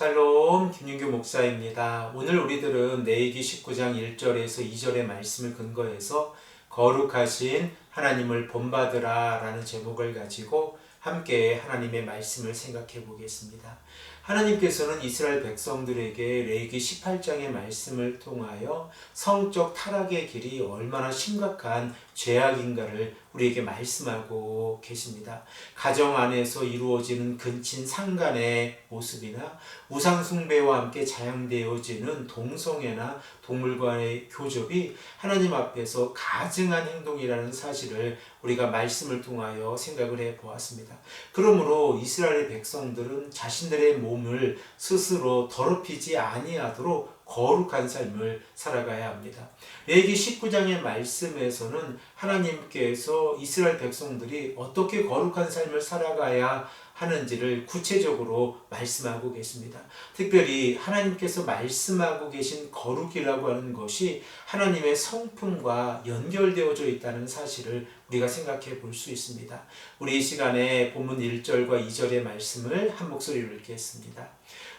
샬롬 김윤규 목사입니다. 오늘 우리들은 내기 19장 1절에서 2절의 말씀을 근거해서 거룩하신 하나님을 본받으라 라는 제목을 가지고 함께 하나님의 말씀을 생각해 보겠습니다. 하나님께서는 이스라엘 백성들에게 레기 18장의 말씀을 통하여 성적 타락의 길이 얼마나 심각한 죄악인가를 우리에게 말씀하고 계십니다. 가정 안에서 이루어지는 근친 상간의 모습이나 우상숭배와 함께 자양되어지는 동성애나 동물과의 교접이 하나님 앞에서 가증한 행동이라는 사실을 우리가 말씀을 통하여 생각을 해 보았습니다. 그러므로 이스라엘 백성들은 자신들의 몸을 스스로 더럽히지 아니하도록 거룩한 삶을 살아가야 합니다. 레기 19장의 말씀에서는 하나님께서 이스라엘 백성들이 어떻게 거룩한 삶을 살아가야 하는지를 구체적으로 말씀하고 계십니다. 특별히 하나님께서 말씀하고 계신 거룩이라고 하는 것이 하나님의 성품과 연결되어져 있다는 사실을 우리가 생각해 볼 수 있습니다. 우리 이 시간에 본문 1절과 2절의 말씀을 한 목소리로 읽겠습니다.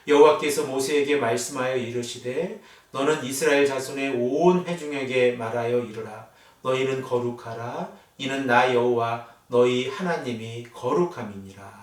여호와께서 모세에게 말씀하여 이르시되 너는 이스라엘 자손의 온 회중에게 말하여 이르라 너희는 거룩하라 이는 나 여호와 너희 하나님이 거룩함이니라.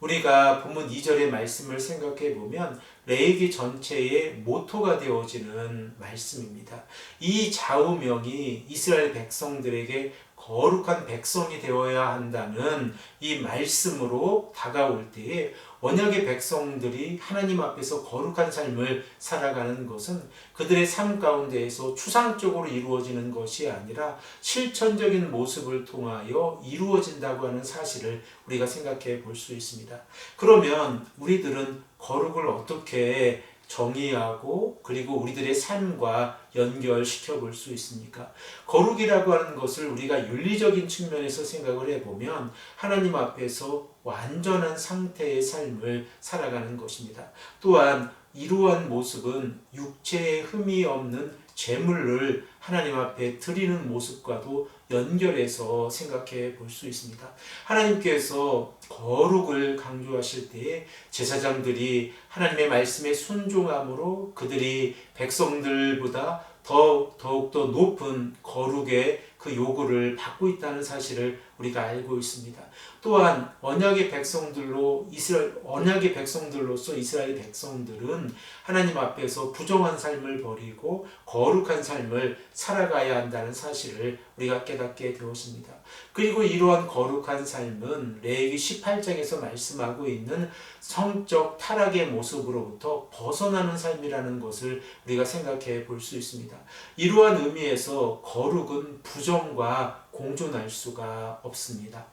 우리가 본문 2절의 말씀을 생각해 보면 레이기 전체의 모토가 되어지는 말씀입니다. 이 좌우명이 이스라엘 백성들에게 거룩한 백성이 되어야 한다는 이 말씀으로 다가올 때에 언약의 백성들이 하나님 앞에서 거룩한 삶을 살아가는 것은 그들의 삶 가운데에서 추상적으로 이루어지는 것이 아니라 실천적인 모습을 통하여 이루어진다고 하는 사실을 우리가 생각해 볼 수 있습니다. 그러면 우리들은 거룩을 어떻게 정의하고 그리고 우리들의 삶과 연결시켜 볼 수 있습니까? 거룩이라고 하는 것을 우리가 윤리적인 측면에서 생각을 해보면 하나님 앞에서 완전한 상태의 삶을 살아가는 것입니다. 또한 이러한 모습은 육체에 흠이 없는 재물을 하나님 앞에 드리는 모습과도 연결해서 생각해 볼 수 있습니다. 하나님께서 거룩을 강조하실 때에 제사장들이 하나님의 말씀에 순종함으로 그들이 백성들보다 더 더욱더 높은 거룩의 그 요구를 받고 있다는 사실을 우리가 알고 있습니다. 또한 언약의 백성들로 이스라엘 언약의 백성들로서 이스라엘 백성들은 하나님 앞에서 부정한 삶을 버리고 거룩한 삶을 살아가야 한다는 사실을 우리가 깨닫게 되었습니다. 그리고 이러한 거룩한 삶은 레위기 18장에서 말씀하고 있는 성적 타락의 모습으로부터 벗어나는 삶이라는 것을 우리가 생각해 볼 수 있습니다. 이러한 의미에서 거룩은 부정 과 공존할 수가 없습니다.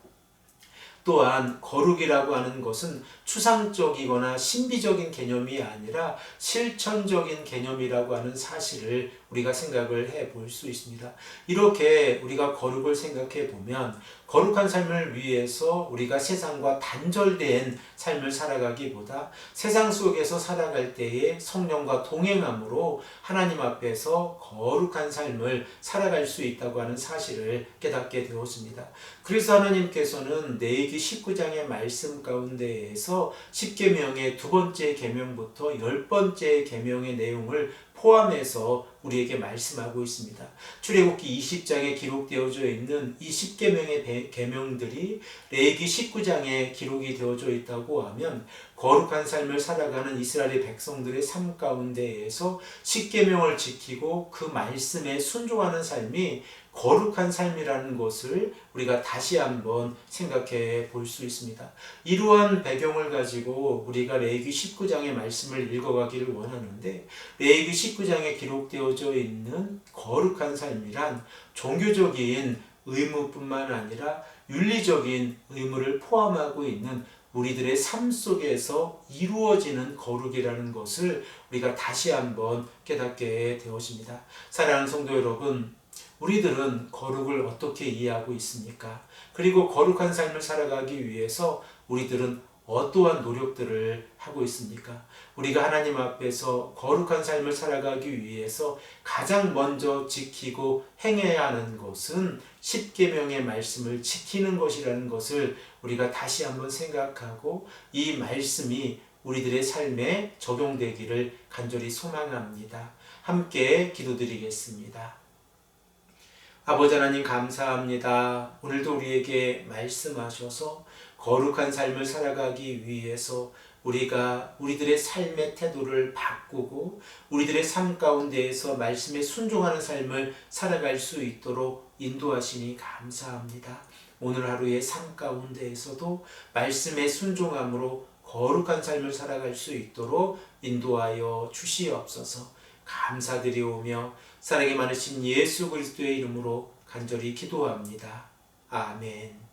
또한 거룩이라고 하는 것은 추상적이거나 신비적인 개념이 아니라 실천적인 개념이라고 하는 사실을 우리가 생각을 해 볼 수 있습니다. 이렇게 우리가 거룩을 생각해 보면 거룩한 삶을 위해서 우리가 세상과 단절된 삶을 살아가기보다 세상 속에서 살아갈 때에 성령과 동행함으로 하나님 앞에서 거룩한 삶을 살아갈 수 있다고 하는 사실을 깨닫게 되었습니다. 그래서 하나님께서는 내기 19장의 말씀 가운데에서 10계명의 두 번째 계명부터 열 번째 계명의 내용을 포함해서 우리에게 말씀하고 있습니다. 출애굽기 20장에 기록되어져 있는 이 10계명의 계명들이 레기 19장에 기록이 되어져 있다고 하면 거룩한 삶을 살아가는 이스라엘의 백성들의 삶 가운데에서 10계명을 지키고 그 말씀에 순종하는 삶이 거룩한 삶이라는 것을 우리가 다시 한번 생각해 볼 수 있습니다. 이러한 배경을 가지고 우리가 레기 19장의 말씀을 읽어가기를 원하는데 레기 19장에 기록되어져 있는 거룩한 삶이란 종교적인 의무뿐만 아니라 윤리적인 의무를 포함하고 있는 우리들의 삶 속에서 이루어지는 거룩이라는 것을 우리가 다시 한번 깨닫게 되었습니다. 사랑하는 성도 여러분, 우리들은 거룩을 어떻게 이해하고 있습니까? 그리고 거룩한 삶을 살아가기 위해서 우리들은 어떠한 노력들을 하고 있습니까? 우리가 하나님 앞에서 거룩한 삶을 살아가기 위해서 가장 먼저 지키고 행해야 하는 것은 십계명의 말씀을 지키는 것이라는 것을 우리가 다시 한번 생각하고 이 말씀이 우리들의 삶에 적용되기를 간절히 소망합니다. 함께 기도드리겠습니다. 아버지 하나님 감사합니다. 오늘도 우리에게 말씀하셔서 거룩한 삶을 살아가기 위해서 우리가 우리들의 삶의 태도를 바꾸고 우리들의 삶 가운데에서 말씀에 순종하는 삶을 살아갈 수 있도록 인도하시니 감사합니다. 오늘 하루의 삶 가운데에서도 말씀에 순종함으로 거룩한 삶을 살아갈 수 있도록 인도하여 주시옵소서. 감사드리오며 사랑이 많으신 예수 그리스도의 이름으로 간절히 기도합니다. 아멘.